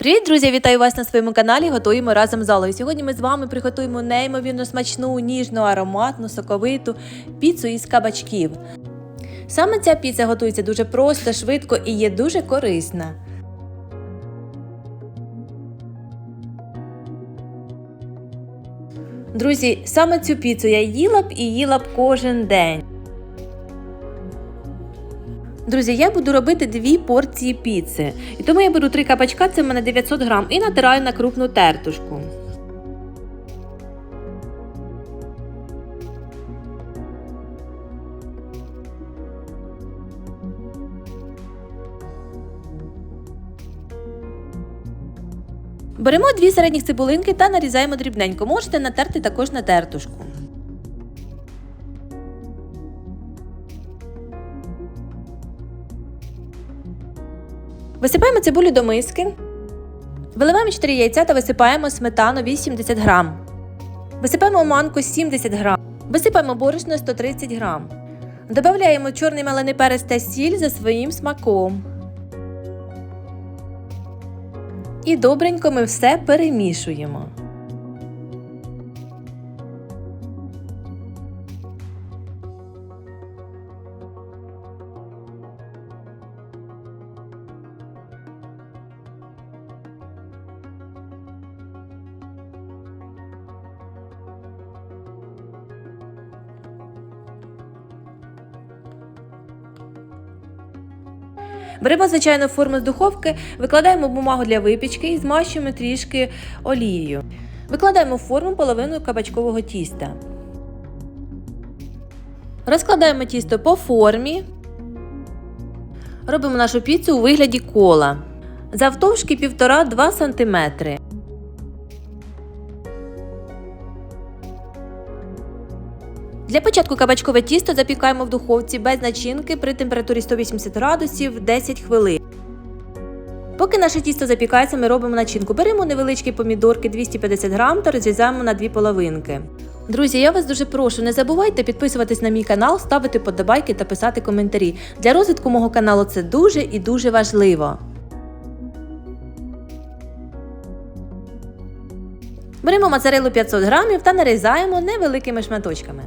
Привіт, друзі! Вітаю вас на своєму каналі. Готуємо разом з Алою. Сьогодні ми з вами приготуємо неймовірно смачну, ніжну, ароматну, соковиту піцу із кабачків. Саме ця піца готується дуже просто, швидко і є дуже корисна. Друзі, саме цю піцу я їла б і їла б кожен день. Друзі, я буду робити дві порції піци. І тому я беру три кабачка, це в мене 900 грам, і натираю на крупну тертушку. Беремо дві середніх цибулинки та нарізаємо дрібненько. Можете натерти також на тертушку. Висипаємо цибулю до миски. Виливаємо 4 яйця та висипаємо сметану 80 грам. Висипаємо манку 70 грам. Висипаємо борошно 130 грам. Додаємо чорний мелений перець та сіль за своїм смаком. І добренько ми все перемішуємо. Беремо звичайну форму з духовки, викладаємо бумагу для випічки і змащуємо трішки олією. Викладаємо в форму половину кабачкового тіста. Розкладаємо тісто по формі. Робимо нашу піцу у вигляді кола. Завтовшки 1,5-2 см. Для початку кабачкове тісто запікаємо в духовці без начинки при температурі 180 градусів 10 хвилин. Поки наше тісто запікається, ми робимо начинку. Беремо невеличкі помідорки 250 грам та розрізаємо на дві половинки. Друзі, я вас дуже прошу, не забувайте підписуватись на мій канал, ставити подобайки та писати коментарі. Для розвитку мого каналу це дуже і дуже важливо. Беремо моцарелу 500 грамів та нарізаємо невеликими шматочками.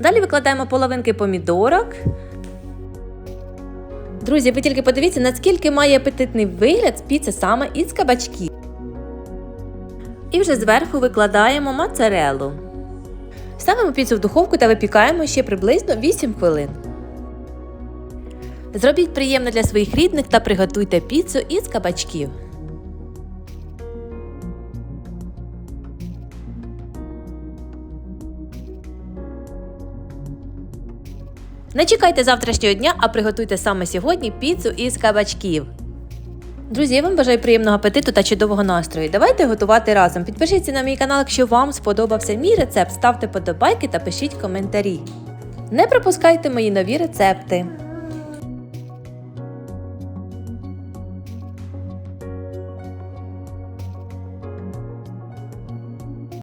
Далі викладаємо половинки помідорок. Друзі, ви тільки подивіться, наскільки має апетитний вигляд піца саме із кабачків. І вже зверху викладаємо моцарелу. Ставимо піцу в духовку та випікаємо ще приблизно 8 хвилин. Зробіть приємно для своїх рідних та приготуйте піцу із кабачків. Не чекайте завтрашнього дня, а приготуйте саме сьогодні піцу із кабачків. Друзі, я вам бажаю приємного апетиту та чудового настрою. Давайте готувати разом. Підпишіться на мій канал, якщо вам сподобався мій рецепт, ставте подобайки та пишіть коментарі. Не пропускайте мої нові рецепти.